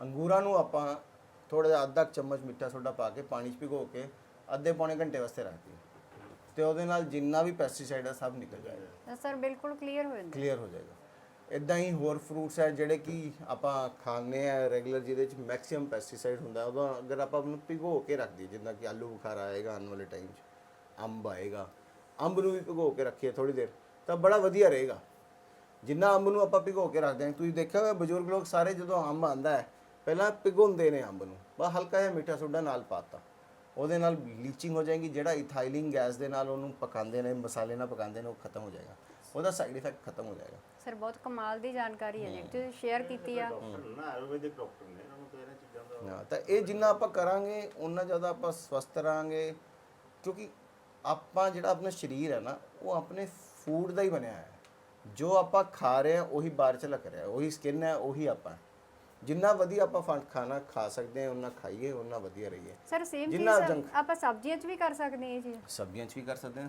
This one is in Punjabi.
ਅੰਗੂਰਾਂ ਨੂੰ ਆਪਾਂ ਥੋੜਾ ਜਿਹਾ ਅੱਧਾ ਕੁ ਚਮਚ ਮਿੱਠਾ ਸੋਡਾ ਪਾ ਕੇ ਪਾਣੀ 'ਚ ਭਿਗੋ ਕੇ ਅੱਧੇ ਪੌਣੇ ਘੰਟੇ ਵਾਸਤੇ ਰੱਖ ਦਿਓ। ਤੇ ਉਹਦੇ ਨਾਲ ਜਿੰਨਾ ਵੀ ਪੈਸਟੀਸਾਈਡ ਹੈ ਸਭ ਨਿਕਲ ਜਾਏਗਾ। ਤਾਂ ਸਰ ਬਿਲਕੁਲ ਕਲੀਅਰ ਹੋ ਜਾਂਦਾ। ਕਲੀਅਰ ਹੋ ਜਾਏਗਾ। ਇਦਾਂ ਹੀ ਹੋਰ ਫਰੂਟਸ ਹੈ ਜਿਹੜੇ ਕਿ ਆਪਾਂ ਖਾਂਦੇ ਆ ਰੈਗੂਲਰ ਜਿਹਦੇ ਚ ਮੈਕਸਿਮਮ ਪੈਸਟੀਸਾਈਡ ਹੁੰਦਾ ਉਦੋਂ ਅਗਰ ਆਪਾਂ ਉਹਨੂੰ ਭਿਗੋ ਕੇ ਰੱਖ ਦਈਏ ਜਿੱਦਾਂ ਕਿ ਆਲੂ ਬੁਖਾਰਾ ਆਏਗਾ ਆਉਣ ਵਾਲੇ ਟਾਈਮ 'ਚ ਅੰਬ ਆਏਗਾ ਅੰਬ ਨੂੰ ਵੀ ਭਿਗੋ ਕੇ ਰੱਖੀਏ ਥੋੜੀ ਦੇਰ ਤਾਂ ਬੜਾ ਵਧੀਆ ਰਹੇਗਾ। ਜਿੰਨਾ ਅੰਬ ਨੂੰ ਆਪਾਂ ਭਿਗੋ ਕੇ ਰੱਖਦੇ ਹਾਂ ਤੁਸੀਂ ਦੇਖਿਆ ਹੋਇਆ ਬਜ਼ੁਰਗ ਲੋਕ ਸਾਰੇ ਜਦੋਂ ਅੰਬ ਆਂਦਾ ਹੈ ਪਹਿਲਾਂ ਭਿਗੋਂਦੇ ਨੇ ਅੰਬ ਨੂੰ ਬਸ ਹਲਕਾ ਜਿਹਾ ਮਿੱਠਾ ਸੋਡਾ ਨਾਲ ਪਾਤਾ। ਉਹਦੇ ਨਾਲ ਬਲੀਚਿੰਗ ਹੋ ਜਾਏਗੀ ਜਿਹੜਾ ਇਥਾਈਲਿੰਗ ਗੈਸ ਦੇ ਨਾਲ ਉਹਨੂੰ ਪਕਾਉਂਦੇ ਨੇ ਮਸਾਲੇ ਨਾਲ ਪਕਾਉਂਦੇ ਨੇ ਉਹ ਖਤਮ ਹੋ ਜਾਏਗਾ। ਉਹਦਾ ਸਾਈਡ ਇਫੈਕਟ ਖਤਮ ਹੋ ਜਾਏਗਾ। ਸਰ ਬਹੁਤ ਕਮਾਲ ਦੀ ਜਾਣਕਾਰੀ ਹੈ ਜੀ। ਤੁਸੀਂ ਸ਼ੇਅਰ ਕੀਤੀ ਆ। ਨਾ ਆਯੁਰਵੈਦਿਕ ਡਾਕਟਰ ਨੇ ਇਹਨਾਂ ਨੂੰ ਤਾਂ ਇਹਨਾਂ ਚੀਜ਼ਾਂ ਦਾ। ਹਾਂ ਤਾਂ ਇਹ ਜਿੰਨਾ ਆਪਾਂ ਕਰਾਂਗੇ ਉਨਾ ਜ਼ਿਆਦਾ ਆਪਾਂ ਸਵਸਥ ਰਹਾਂਗੇ। ਕਿਉਂਕਿ ਆਪਾਂ ਜਿਹੜਾ ਆਪਣਾ ਸਰੀਰ ਹੈ ਨਾ ਉਹ ਆਪਣੇ ਫੂਡ ਦਾ ਹੀ ਬਣਿਆ ਹੈ। ਜੋ ਆਪਾਂ ਖਾ ਰਹੇ ਹਾਂ ਉਹੀ ਬਾਹਰ ਚ ਲੱਗ ਰਿਹਾ ਉਹੀ ਸਕਿਨ ਹੈ ਉਹੀ ਆਪਾਂ। ਜਿੰਨਾ ਵਧੀਆ ਆਪਾਂ ਫੰਡ ਖਾਣਾ ਖਾ ਸਕਦੇ ਹਾਂ ਉਹਨਾਂ ਖਾਈਏ ਉਹਨਾਂ ਵਧੀਆ ਰਹੀਏ। ਸਰ ਸੇਮ ਜਿੰਨਾ ਚੀਜ਼ ਆਪਾਂ ਸਬਜ਼ੀਆਂ 'ਚ ਵੀ ਕਰ ਸਕਦੇ ਹਾਂ ਇਹ ਚੀਜ਼। ਸਬਜ਼ੀਆਂ 'ਚ ਵੀ ਕਰ ਸਕਦੇ ਹਾਂ।